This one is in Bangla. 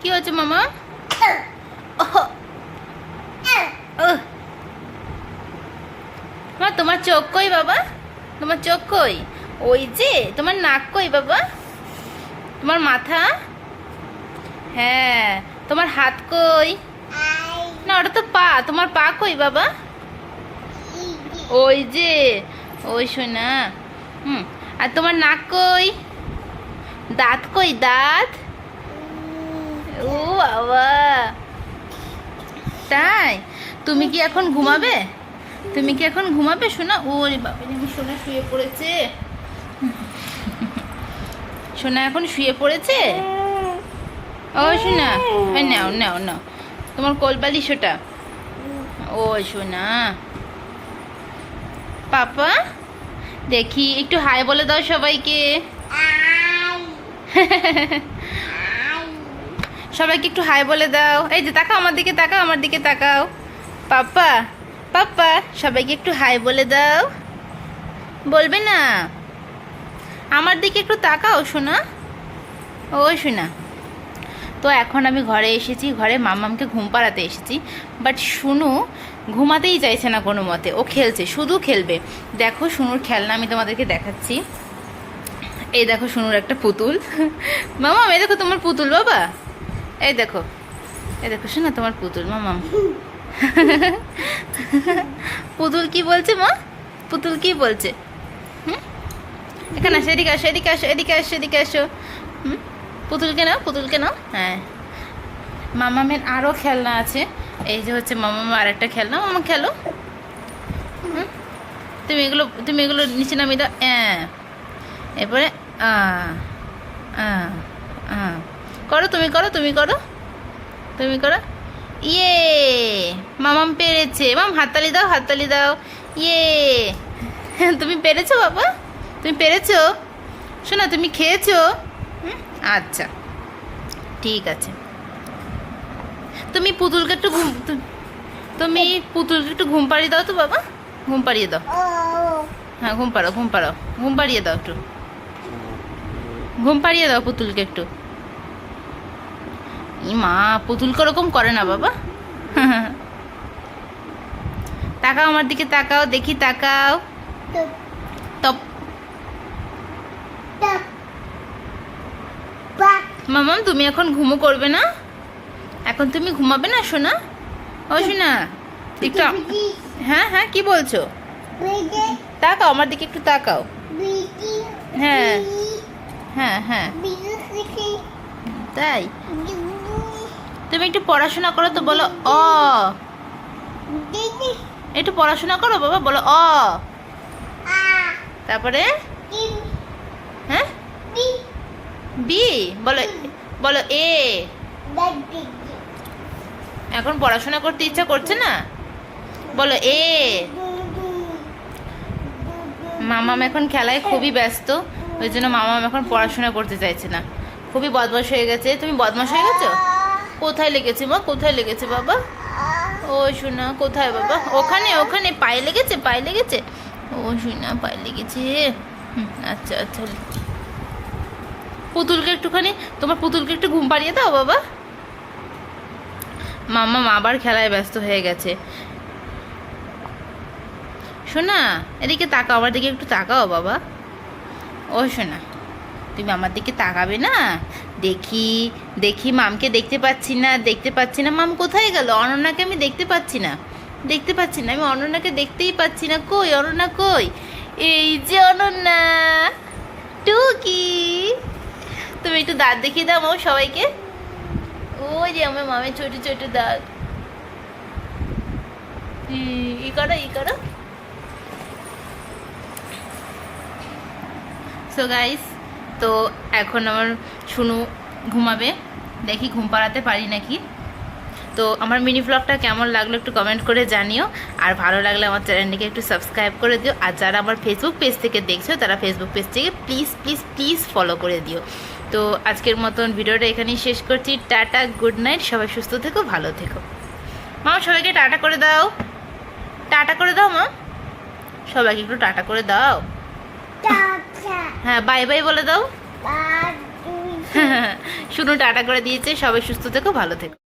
কি হচ্ছে মামা। মা, তোমার চোখ কই, বাবা? তোমার চোখ কই? ওই যে, তোমার নাক কই, বাবা? তোমার মাথা? হ্যাঁ তোমার হাত কই? না, ওটা তো পা। তোমার পা কই, বাবা? ওই যে, ওই শোনা হুম, আর তোমার নাক কই? দাঁত কই? দাঁত? ও বাবা। তাই? তুমি কি এখন ঘুমাবে? তুমি কি এখন ঘুমাবে? শোনা ওরে বাবা আমি সোনা শুয়ে পড়েছে। সোনা এখন শুয়ে পড়েছে? ও এই নাও নাও নাও। তোমার কোলবালিশ ওটা ও শোনা। পাপা দেখি একটু হাই বলে দাও সবাইকে। সবাইকে একটু হাই বলে দাও। এই যে তাকাও আমার দিকে, তাকাও আমার দিকে, তাকাও। পাপ্পা পাপ্পা, সবাইকে একটু হাই বলে দাও। বলবে না। আমার দিকে একটু তাকাও শোনা ও শোনা তো এখন আমি ঘরে এসেছি, ঘরে মামামকে ঘুম পাড়াতে এসেছি। বাট শুনু ঘুমাতেই চাইছে না কোনো মতে। ও খেলছে, শুধু খেলবে। দেখো শুনুর খেলনা আমি তোমাদেরকে দেখাচ্ছি। এই দেখো শুনুর একটা পুতুল। মামা এই দেখো তোমার পুতুল, বাবা। এই দেখো এই দেখো, শোনা তোমার পুতুল মামাম পুতুল কি বলছে, মা? পুতুল কি বলছে? হুম? এখানে আসো, এদিকে আসো এদিকে আসো এদিকে আসো এদিকে আসো। পুতুলকে নাও পুতুলকে নাও। হ্যাঁ। মামামের আরও খেলনা আছে। এই যে হচ্ছে মামামের আরেকটা খেলনা। মামা, খেলো। তুমি এগুলো তুমি এগুলো নিচে নামিয়ে দাও। এরপরে, আ আ আ। করো, তুমি করো তুমি করো। তুমি করো। ইয়ে মামাম পেরেছে। মাম হাততালি দাও হাততালি দাও। ইয়ে তুমি পেরেছ বাবা? তুমি পেরেছ? শোনা, তুমি খেয়েছো? আচ্ছা ঠিক আছে। তুমি পুতুলকে একটু ঘুম তুমি পুতুলকে একটু ঘুম পাড়িয়ে দাও তো বাবা। ঘুম পাড়িয়ে দাও। হ্যাঁ ঘুম পাড়াও ঘুম পাড়াও। ঘুম পাড়িয়ে দাও একটু। ঘুম পাড়িয়ে দাও পুতুলকে একটু। মা পুতুল ওরকম করে না বাবা? তাকাও আমার দিকে তাকাও, দেখি তাকাও। মামাম, তুমি এখন ঘুমো করবে না? এখন তুমি ঘুমাবে না শোনা ও শোনা একটু হ্যাঁ হ্যাঁ কি বলছো? তাকাও, আমার দিকে একটু তাকাও। হ্যাঁ। হ্যাঁ হ্যাঁ। তাই? তুমি একটু পড়াশোনা করো তো বলো অ। একটু পড়াশোনা করো বাবা বলো অ। তারপরে? হ্যাঁ? বি। বলো বলো এ। এখন পড়াশোনা করতে ইচ্ছা করছে না? বলো এ। মামাম এখন খেলায় খুবই ব্যস্ত ওই জন্য মামাম এখন পড়াশোনা করতে চাইছে না। খুবই বদমাস হয়ে গেছে। তুমি বদমাস হয়ে গেছো? কোথায় লেগেছে মা? কোথায় লেগেছে বাবা? ও শোনা, কোথায় বাবা? ওখানে ওখানে পায়ে লেগেছে পায়ে লেগেছে? ও শোনা, পায়ে লেগেছে। আচ্ছা আচ্ছা। পুতুলকে একটুখানি, তোমার পুতুলকে একটু ঘুম পাড়িয়ে দাও বাবা। মাম্মা আবার খেলায় ব্যস্ত হয়ে গেছে। শোনা, এদিকে তাকাও, আমার দিকে একটু তাকাও বাবা। ও শোনা। তুমি আমার দিকে তাকাবে না? দেখি দেখি মামকে দেখতে পাচ্ছি না, দেখতে পাচ্ছি না। মাম কোথায় গেল? অনন্যাকে আমি দেখতে পাচ্ছি না। দেখতে পাচ্ছি না। আমি অনন্যাকে দেখতেই পাচ্ছি না। কই অনন্যা, কই? এই যে অনন্যা, টুকি। তুমি একটু দাঁত দেখিয়ে দাও মাম সবাইকে। ওই যে আমার মামের ছোট ছোট দাঁত। ই করো ই করো। সো গাইস তো এখন আমার শুনু ঘুমাবে। দেখি ঘুম পাড়াতে পারি নাকি। তো আমার মিনি ব্লগটা কেমন লাগল একটু কমেন্ট করে জানিও। আর ভালো লাগলে আমার চ্যানেলটিকে একটু সাবস্ক্রাইব করে দিও। আর যারা আমার ফেসবুক পেজ থেকে দেখছ, তারা ফেসবুক পেজ থেকে প্লিজ প্লিজ প্লিজ ফলো করে দিও। তো আজকের মতন ভিডিওটা এখানেই শেষ করছি। টাটা গুড নাইট সবাই সুস্থ থেকো, ভালো থেকো। মা, সবাইকে টাটা করে দাও। টাটা করে দাও, মা। সবাইকে একটু টাটা করে দাও। হ্যাঁ বাই বাই বলে দাও। শুনু টাটা করে দিয়েছে। সবাই সুস্থ থেকো ভালো থেকো।